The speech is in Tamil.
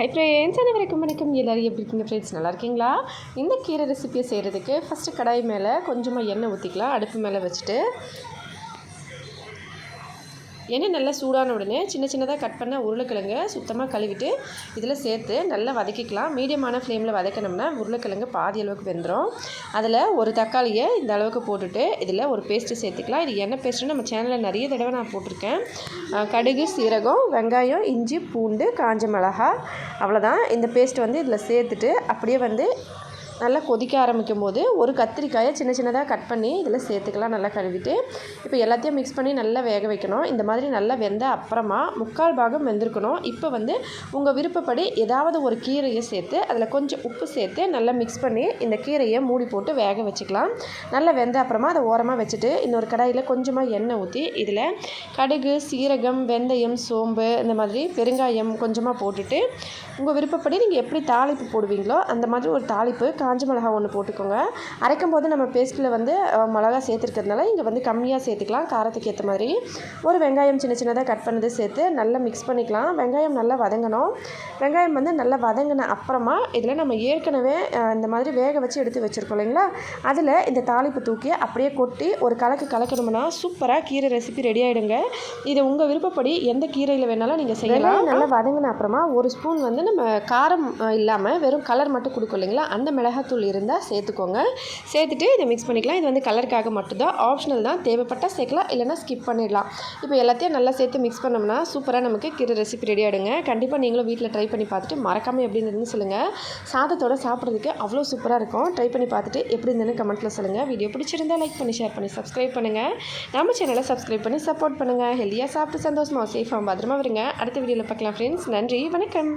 ஹை ஃப்ரெண்ட்ஸ் அனைவருக்கும் வணக்கம். எல்லோரும் எப்படி இருக்கீங்க ஃப்ரெண்ட்ஸ் நல்லா இருக்கீங்களா? இந்த கீரை ரெசிபியை செய்கிறதுக்கு ஃபஸ்ட்டு கடாய் மேலே கொஞ்சமாக எண்ணெய் ஊற்றிக்கலாம் அடுப்பு மேலே வச்சுட்டு எண்ணெய் நல்லா சூடான உடனே சின்ன சின்னதாக கட் பண்ண உருளைக்கிழங்கு சுத்தமாக கழுவிட்டு இதில் சேர்த்து நல்லா வதக்கிக்கலாம். மீடியமான ஃப்ளேமில் வதக்கினோம்னா உருளைக்கிழங்கு பாதி அளவுக்கு வெந்துடும் அதில் ஒரு தக்காளியை இந்த அளவுக்கு போட்டுட்டு இதில் ஒரு பேஸ்ட்டு சேர்த்துக்கலாம். இது என்ன பேஸ்ட்டு நம்ம சேனலில் நிறைய தடவை நான் போட்டிருக்கேன். கடுகு சீரகம் வெங்காயம் இஞ்சி பூண்டு காஞ்ச மிளகா அவ்வளோதான் இந்த பேஸ்ட் வந்து இதில் சேர்த்துட்டு அப்படியே வந்து நல்லா கொதிக்க ஆரம்பிக்கும் போது ஒரு கத்திரிக்காயை சின்ன சின்னதாக கட் பண்ணி இதில் சேர்த்துக்கலாம் நல்லா கழுவிட்டு. இப்போ எல்லாத்தையும் மிக்ஸ் பண்ணி நல்லா வேக வைக்கணும். இந்த மாதிரி நல்லா வெந்த அப்புறமா முக்கால் பாகம் வெந்திருக்கணும். இப்போ வந்து உங்கள் விருப்பப்படி ஏதாவது ஒரு கீரையை சேர்த்து அதில் கொஞ்சம் உப்பு சேர்த்து நல்லா மிக்ஸ் பண்ணி இந்த கீரையை மூடி போட்டு வேக வச்சுக்கலாம். நல்லா வெந்த அப்புறமா அதை ஓரமாக வச்சுட்டு இன்னொரு கடாயில் கொஞ்சமாக எண்ணெய் ஊற்றி இதில் கடுகு சீரகம் வெந்தயம் சோம்பு இந்த மாதிரி பெருங்காயம் கொஞ்சமாக போட்டுட்டு உங்கள் விருப்பப்படி நீங்கள் எப்படி தாளிப்பு போடுவீங்களோ அந்த மாதிரி ஒரு தாளிப்பு காஞ்ச மிளகா ஒன்று போட்டுக்கோங்க. அரைக்கும் போது நம்ம பேஸ்ட்டில் வந்து மிளகா சேர்த்துருக்கிறதுனால இங்கே வந்து கம்மியாக சேர்த்துக்கலாம். காரத்துக்கு ஏற்ற மாதிரி. ஒரு வெங்காயம் சின்ன சின்னதாக கட் பண்ணது சேர்த்து நல்லா மிக்ஸ் பண்ணிக்கலாம். வெங்காயம் நல்லா வதங்கணும். வெங்காயம் வந்து நல்லா வதங்கின அப்புறமா இதில் நம்ம ஏற்கனவே இந்த மாதிரி வேக வச்சு எடுத்து வச்சுருக்கோம் இல்லைங்களா? அதில் இந்த தாளிப்பு தூக்கி அப்படியே கொட்டி ஒரு கலக்கு கலக்கணும்னா சூப்பராக கீரை ரெசிபி ரெடி ஆகிடுங்க இது உங்கள் விருப்பப்படி எந்த கீரையில் வேணாலும் நீங்கள் செய்யலாம். நல்லா வதங்கின அப்புறமா ஒரு ஸ்பூன் வந்து நம்ம காரம் இல்லாமல் வெறும் கலர் மட்டும் கொடுக்கும் இல்லைங்களா? அந்த மிளகாத்தூள் இருந்தால் சேர்த்துக்கோங்க. சேர்த்துட்டு இதை மிக்ஸ் பண்ணிக்கலாம். இது வந்து கலருக்காக மட்டும்தான். ஆப்ஷனல் தான். தேவைப்பட்டால் சேர்க்கலாம். இல்லைனா ஸ்கிப் பண்ணிடலாம். இப்போ எல்லாத்தையும் நல்லா சேர்த்து மிக்ஸ் பண்ணோம்னா சூப்பராக நமக்கு கீரை ரெசிபி ரெடி ஆகிடுங்க கண்டிப்பாக நீங்களும் வீட்டில் ட்ரை பண்ணி பார்த்துட்டு மறக்காமல் எப்படி இருந்ததுன்னு சொல்லுங்கள் சாதத்தோட சாப்பிட்றதுக்கு அவ்வளோ சூப்பராக இருக்கும். ட்ரை பண்ணி பார்த்துட்டு எப்படி இருந்ததுன்னு கமெண்ட்டில் சொல்லுங்கள் வீடியோ பிடிச்சிருந்தா லைக் பண்ணி ஷேர் பண்ணி சப்ஸ்கிரைப் பண்ணுங்கள் நம்ம சேனலை சப்ஸ்கிரைப் பண்ணி சப்போர்ட் பண்ணுங்கள் ஹெல்த்தியாக சாப்பிட்டு சந்தோஷமாக சேஃபாக பத்திரமா வருங்க அடுத்த வீடியோவில் பார்க்கலாம் ஃப்ரெண்ட்ஸ் நன்றி வணக்கம்.